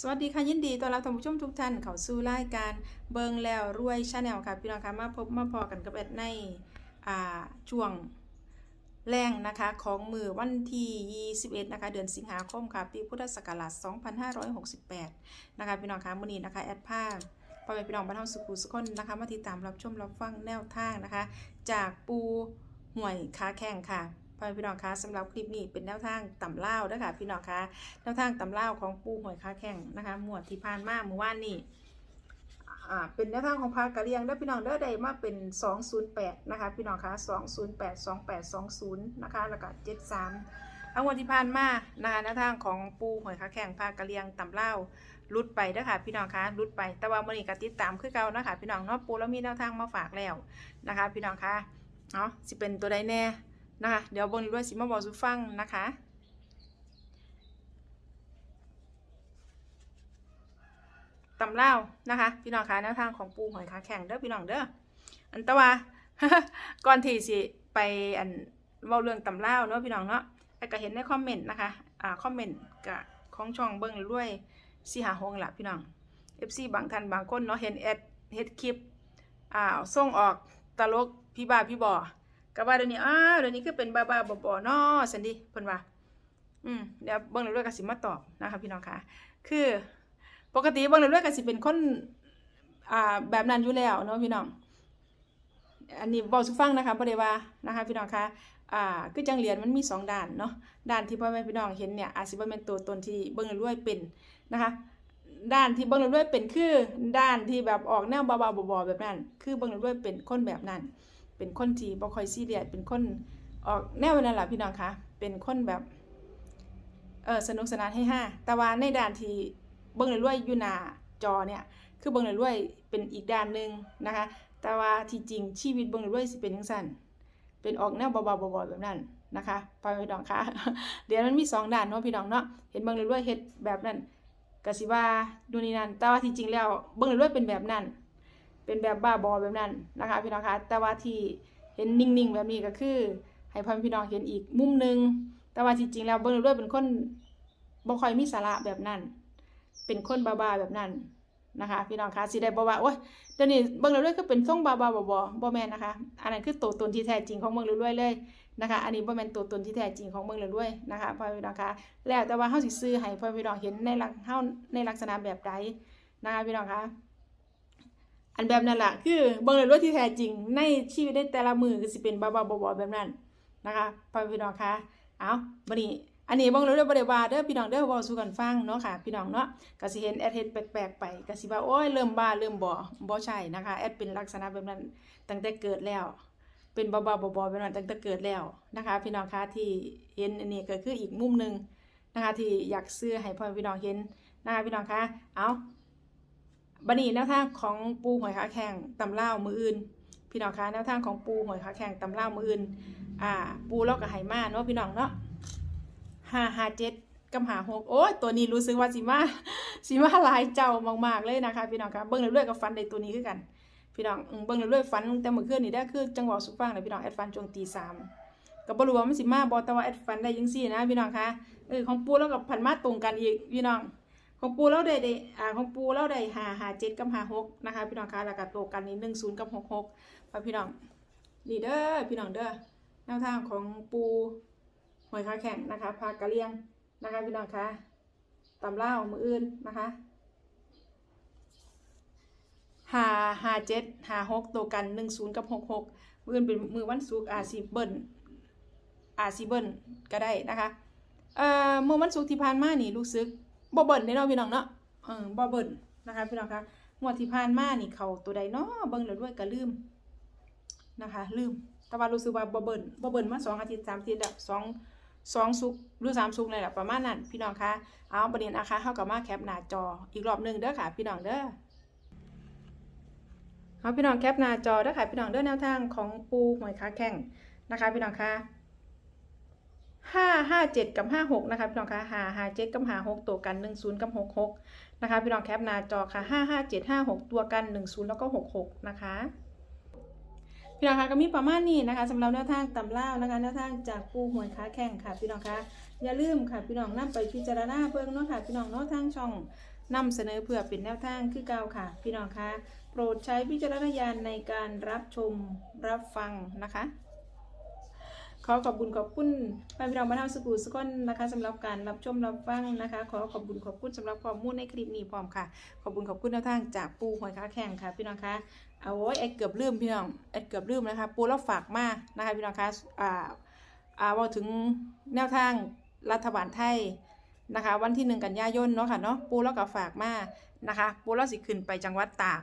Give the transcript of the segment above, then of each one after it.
สวัสดีค่ะยินดีต้อนรับท่านผู้ชมทุกท่านเข้าสู่รายการเบิงแล้วรวยชาแนลค่ะพี่น้องค่ะมาพบมาพอกันกับแอดในอ่าช่วงแรงนะคะของมือวันที่ 21 นะคะ เดือนสิงหาคมค่ะ ปีพุทธศักราช 2568 นะคะพี่น้องค่ะมื้อนี้นะคะแอดภาพพ่อแม่พี่น้องบ้านเฮาสุขุสุขคนนะคะมาติดตามรับชมรับฟังแนวทางนะคะ จากปูห่วยค้าแข่งค่ะ พ่อพี่น้องคะสำหรับคลิปนี้เป็นแนวทางต่ำเล่าวเด้อค่ะพี่น้องคะแนวทางตำเล่าของปูหวยค้าแข่งนะคะหมวดที่ผ่านมาเมื่อวานนี้อ่าเป็นแนวทางของพากะเลียงเด้พี่น้องเด้อได้มาเป็น 208นะคะพี่น้องคะ208 2820นะคะแล้วก็73เอางวดที่ผ่านมานะคะแนวทางของปูหวยค้าแข่งพากะเลียงตำเล่าวรุดไปเด้อค่ะพี่น้องคะรุดไปแต่ว่ามื้อนี้ก็ติดตามคือเก่านะคะพี่น้องเนาะปูแล้วมีแนวทางมาฝากแล้วนะคะ พี่น้องคะเนาะสิเป็นตัวใดแน่ นะคะเดี๋ยวเบนนี้ด้วยสิมาบอกสุฟังนะคะตำเล่านะคะ พี่น้องคะแนวทางของปูหอยขาแข็งเด้อพี่น้องเด้ออันแตว่าก่อนที่สิไปอันเว้าเรื่องตำเล่าเนาะพี่น้องเนาะแต่ก็เห็นในคอมเมนต์นะคะอ่าคอมเมนต์กับของช่องเบิ้งรวยสิหาหงละพี่น้อง FC บางท่านบางคนเนาะเห็นแอดเฮ็ดคลิปอ่าส่งออกตลกพี่บ้าพี่บอ ก็ว่าเดี๋ยวนี้อ้าวเดี๋ยวนี้คือเป็นบ้าบ้าบอๆเนาะสันดิเพิ่นว่า อืมเดี๋ยวเบิ้งรวยก็สิมาตอบนะคะพี่น้องคะคือ ปกติเบางเรื่อยๆก็สิเป็นคนอ่าแบบนั้นอยู่แล้วเนาะพี่น้อง อันนี้บอกสุฟังนะคะบ่ได้ว่านะคะพี่น้องคะอ่าคือจังเรียญมันมีสองด้านเนาะด้านที่พ่อแม่พี่น้องเห็นเนี่ยอาจสิบ่แม่นตัวตนที่เบิ่งเรื่อยๆเป็นนะคะด้านที่เบิ่งเรื่อยๆเป็นคือ ด้านที่แบบออกแนวบ้าๆบอๆแบบนั้น คือเบิ่งเรื่อยๆเป็นคนแบบนั้น เป็นคนที่บ่ค่อยซีเรียสเป็นคนออกแนวนั่นแหละพี่น้องคะเป็นคนแบบเออสนุกสนานให้ห้าแต่ว่าในด้านที่เบิ้งเรื่อยอยู่หน้าจอเนี่ยคือเบิ้งเรื่อยเป็นอีกด้านหนึ่งนะคะ แต่ว่าที่จริงชีวิตเบิ้งเรื่อยสิเป็นจังซั่นเป็นออกแนวเบาๆบ่ๆแบบนั้นนะคะพ่อพี่น้องคะเดี๋ยวมันมีสองด้านเนาะพี่น้องเนาะเห็นเบิ้งเรื่อยเฮ็ดแบบนั้นก็สิว่าดูนี่นั่นแต่ว่าที่จริงแล้วเบิ้งเรื่อยเป็นแบบนั้น เป็นแบบบ้าบอแบบนั้นนะคะพี่น้องคะแต่ว่าที่เห็นนิ่งๆ แบบนี้ก็คือ ให้พ่อพี่น้องเห็นอีกมุมหนึงแต่ว่าจริงๆแล้วเบิ้งเรื่อยเป็นคนบ่ค่อยมีสาระแบบนั้น เป็นคนบ้าๆแบบนั้นนะคะ พี่น้องคะสิได้บอกว่าโอ๊ยเดี๋ยวนี้เบิ่งเรื่อยก็เป็นทรงบ้าๆบอๆบ่แม่นนะคะ อันนั้นคือตัวตนที่แท้จริงของเบิ่งเรื่อยเลยนะคะ อันนี้บ่แม่นตัวตนที่แท้จริงของเบิ่งเรื่อยนะคะพ่อพี่น้องคะแล้วแต่ว่าเฮาสิซื้อให้พ่อพี่น้องเห็นในลักเฮาในลักษณะแบบใดนะคะพี่น้องคะ อันแบบนั้นแหละคือเบิ่งเรื่อยที่แท้จริง ในชีวิตในแต่ละมือก็สิเป็นบ้าๆบอๆแบบนั้นนะคะพ่อพี่น้องคะเอาบัดนี้อันนี้เบ้องเรื่อยๆบ่ได้ว่าเด้อพี่น้องเด้อเว้าสู่กันฟังเนาะค่ะพี่น้องเนาะก็สิเห็นแอดเฮ็ดแปลกๆไปก็สิว่าโอ้ยเริ่มบ้าเริ่มบ่บ่ใช่นะคะแอดเป็นลักษณะแบบนั้นตั้งแต่เกิดแล้ว เป็นบ้าๆบอๆแบบนั้นตั้งแต่เกิดแล้วนะคะ พี่น้องคะที่เห็นอันนี้ก็คืออีกมุมหนึ่งนะคะที่อยากซื้อให้พ่อพี่น้องเห็นนะคะพี่น้องคะเอา บันี้แนวทางของปูหอยขาแข็งตำเล่ามืออื่น พี่น้องคะแนวทางของปูหอยขาแข็งตำเล่ามืออื่น อ่า ปูเลาก็ให้มาเนาะพี่น้องเนาะห้าห้าเจ็ดกับหาหกโอ้ยตัวนี้รู้สึกว่าสิมาสิมาลายเจ้ามากๆเลยนะคะ พี่น้องคะเบิ้งเรื่อยๆกับฟันในตัวนี้คือกัน พี่น้องเบิ้งเรื่อยๆฟันแต่เมื่อคืนนี่ได้คือจังหวะสุฟังเลยพี่น้องแอดฟันช่วงตีสามก็บ่รู้ว่ามันสิมาบ่แต่ว่าแอดฟันได้ยังซี่นะพี่น้องคะเออของปูแล้วกับพันมาตรงกันอีกพี่น้อง ของปูแล้วได้ได้อ่าของปูแล้วได้หาหาเจ็ดกับหาหกนะคะพี่น้องคะแล้วก็ตัวกันนี่หนึ่งศูนย์กับหกหกพี่น้องนี่เด้อพี่น้องเด้อแนวทางของปูหอยขาแข็งนะคะพากะเลียงนะคะพี่น้องคะตำเล่ามืออื่นนะคะหาหาเจ็ดหาหกตัวกันหนึ่งศูนย์กับหกหกมืออื่นเป็นมือวันศุกร์อาซีเบิลอาซีเบิลก็ได้นะคะเอ่อมือวันศุกร์ที่ผ่านมานี่รู้สึก บ่เบิลได้เนาะพี่น้องเนาะเออบ่เบิลนะคะพี่น้องคะงวดที่ผ่านมานี่เขาตัวใดเนาะเบิ่งแล้วด้วยก็ลืมนะคะ ลืม แต่ว่ารู้สึกว่าบ่เบิ่นบ่เบิ่นมาสองอาทิตย์สามอาทิตย์แล้วสองสองสุกหรือสามสุกเลยแหละประมาณนั้นพี่น้องคะเอาประเด็นนะคะเฮากับมาแคปหน้าจออีกรอบหนึ่งเด้อค่ะ พี่น้องเด้อเอาพี่น้องแคปหน้าจอเด้อค่ะพี่น้องเด้อแนวทางของปูหอยขาแข้งนะคะ พี่น้องคะ ห้าห้าเจ็ดกับห้าหกนะคะพี่น้องคะหาหาเจ็ดกับหาหกตัวกันหนึ่งศูนย์กับหกหกนะคะพี่น้องแคปหน้าจอค่ะห้าห้าเจ็ดห้าหกตัวกันหนึ่งศูนย์แล้วก็หกหกนะคะพี่น้องคะก็มีประมาณนี้นะคะสำหรับแนวทางตำเล่านะคะแนวทางจากปูหวยค้าแข่งค่ะพี่น้องคะอย่าลืมค่ะพี่น้องนำไปพิจารณาเพิ่งเนาะค่ะพี่น้องเนาะทางช่องนำเสนอเพื่อเป็นแนวทางคือเก่าค่ะ พี่น้องคะโปรดใช้วิจารณญาณในการรับชมรับฟังนะคะ ขอขอบคุณขอบคุณพพี่น้องบ้านเฮาสกูสกอนนะคะสำหรับการรับชมรับฟังนะคะ ขอขอบคุณขอบคุณสำหรับข้อมูลในคลิปนี้พร้อมค่ะ ขอบคุณขอบคุณแนวทางจากปูหอยค้าแข่งค่ะพี่น้องคะเอาไว้แอดเกือบลืมพี่น้องแอดเกือบลืมนะคะ ปูเราฝากมานะคะพี่น้องคะอ่าอ่าว่าถึงแนวทางรัฐบาลไทยนะคะ วันที่หนึ่งกันยายนเนาะค่ะเนาะปูเราก็ฝากมานะคะ ปูเราสิขึ้นไปจังหวัดตาก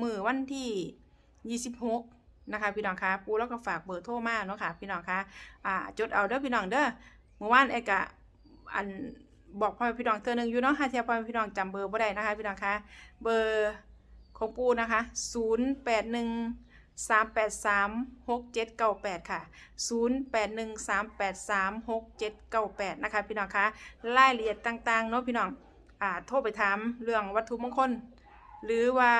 มือวันที่ 26 นะคะพี่น้องคะปูแล้วก็ฝากเบอร์โทรมาเนาะค่ะพี่น้องคะอ่าจดเอาเด้อพี่น้องเด้อเมื่อวานไอ้กะอันบอกพ่อพี่น้องเตือนหนึ่งอยู่เนาะหาเทียพ่อพี่น้องจำเบอร์บ่ได้นะคะพี่น้องคะเบอร์ของปูนะคะ081 383 6798ค่ะ081 383 6798นะคะพี่น้องคะรายละเอียดต่างๆเนาะพี่น้องอ่าโทรไปถามเรื่องวัตถุมงคล หรือว่า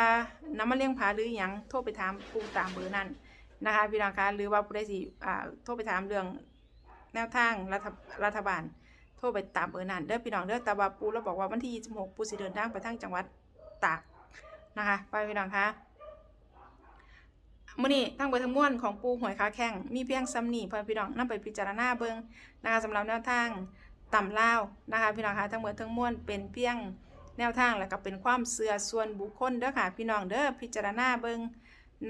น้ำมันเลี้ยงผาหรืออยังโทรไปถามปูตามเบอร์นั้นนะคะพี่น้องคะหรือว่าผู้ใดสิอ่าโทรไปถามเรื่องแนวทางรัฐรัฐบาล โทรไปตามเบอร์นั้นเด้อพี่น้องเด้อแต่ว่าปูเราบอกว่าวันที่26ปูสิเดินทางไปทางจังหวัดตากนะคะไปพี่น้องคะมื้อนี้ทั้งเบอร์ทั้งมวลของปูหวยค้าแข่งมีเพียงซ้ำนี่พอพี่น้องนำไปพิจารณาเบิงนะคะสำหรับแนวทางต่ำลาวนะคะพี่น้องคะทั้งเบอร์ทั้งมวลเป็นเพียง แนวทางแล้วก็เป็นความเสื่อส่วนบุคคลเด้อค่ะพี่น้องเด้อพิจารณาเบิง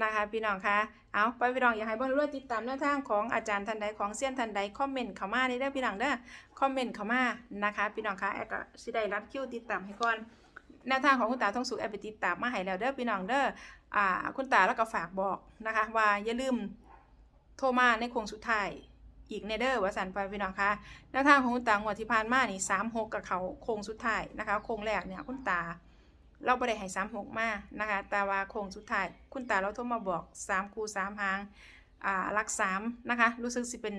นะคะพี่น้องคะเอาไปพี่น้องอยากให้เบิ่งรวยติดตามแนวทางของอาจารย์ท่านใดของเซียนท่านใดคอมเมนต์เข้ามานี่เด้อพี่น้องเด้อคอมเมนต์เข้ามานะคะพี่น้องคะแอดก็สิได้รับคิวติดตามให้ก่อนแนวทางของคุณตาทองสุขแอดไปติดตามมาให้แล้วเด้อพี่น้องเด้ออ่าคุณตาแล้วก็ฝากบอกนะคะว่าอย่าลืมโทรมาในโค้งสุดท้าย อีกในเด้อว่าสันไปพี่น้องคะแนวทางของคุณตางวดที่ผ่านมานี่สามหกกับเขาโค้งสุดท้ายนะคะโค้งแรกเนี่ยคุณตา เราไม่ได้ให้สามหกมานะคะแต่ว่าโค้งสุดท้ายคุณตาเราโทรมาบอกสามคูสามหางอ่าลักสามนะคะรู้สึกสิเป็น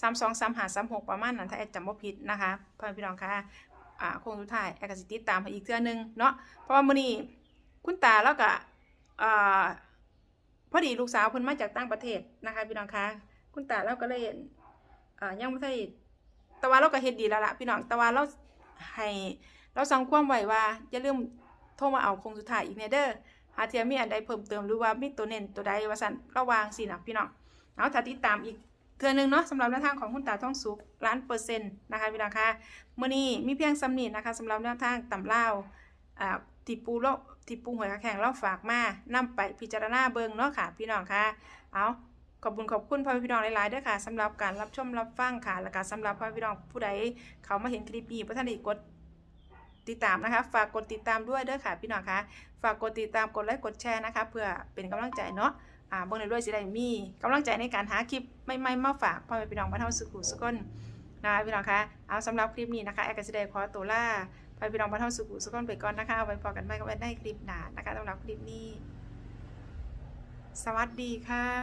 สามสองสามหาสามหกประมาณนั้นถ้าแอดจำไม่ผิดนะคะพ่อพี่น้องคะอ่าโค้งสุดท้ายแอดกสิติตามให้อีกเทื่อนึงเนาะเพราะว่ามื้อนี้คุณตาเราก็อ่าพอดีลูกสาวเพิ่นมาจากต่างประเทศนะคะพี่น้องคะคุณตาเราก็เลย อ่ายังไม่ใช่แต่ว่าเราก็เฮ็ดดีแล้วล่ะพี่น้องแต่ว่าเราให้เราสังความไว้ว่าอย่าลืมโทรมาเอาคงสุดท้ายอีกแน่เด้อหาเทียมีอันใดเพิ่มเติมหรือว่ามีตัวเน้นตัวใดว่าสั่นระวางสินะพี่น้องเอาถ้าติดตามอีกเทือหนึงเนาะสำหรับแนวทางของคุณตาท่องสุกล้านเปอร์เซ็นต์นะคะพี่น้องคะมื้อนี้มีเพียงซ้ำนีนะคะสำหรับแนวทางตำลาวอ่าที่ปูเราที่ปูหวยแข่งเราฝากมานํไปพิจารณาเบิ่งเนาะค่ะ พี่น้องคะเอา ขอบคุณขอบคุณพ่อพี่น้องหลายๆด้วยค่ะสำหรับการรับชมรับฟังค่ะ และก็สำหรับพ่อพี่น้องผู้ใดเขามาเห็นคลิปนี้พระท่านได้กดติดตามนะคะ ฝากกดติดตามด้วยเด้อค่ะ พี่น้องคะฝากกดติดตามกดไลค์กดแชร์นะคะ เพื่อเป็นกำลังใจเนาะอ่าเบิ่งในด้วยสิได้มีกำลังใจในการหาคลิปใหม่ๆมาฝากพ่อแม่พี่น้องบ้านเฮาสุขุสุขนนะคะพี่น้องคะเอาสำหรับคลิปนี้นะคะแอร์กสิได้ขอตัวลาพ่อพี่น้องบ้านเฮาสุขุสุขนไปก่อนนะคะเอาไว้พอกันใหม่กับแอร์ในคลิปหน้านะคะสำหรับคลิปนี้ สวัสดีค่ะ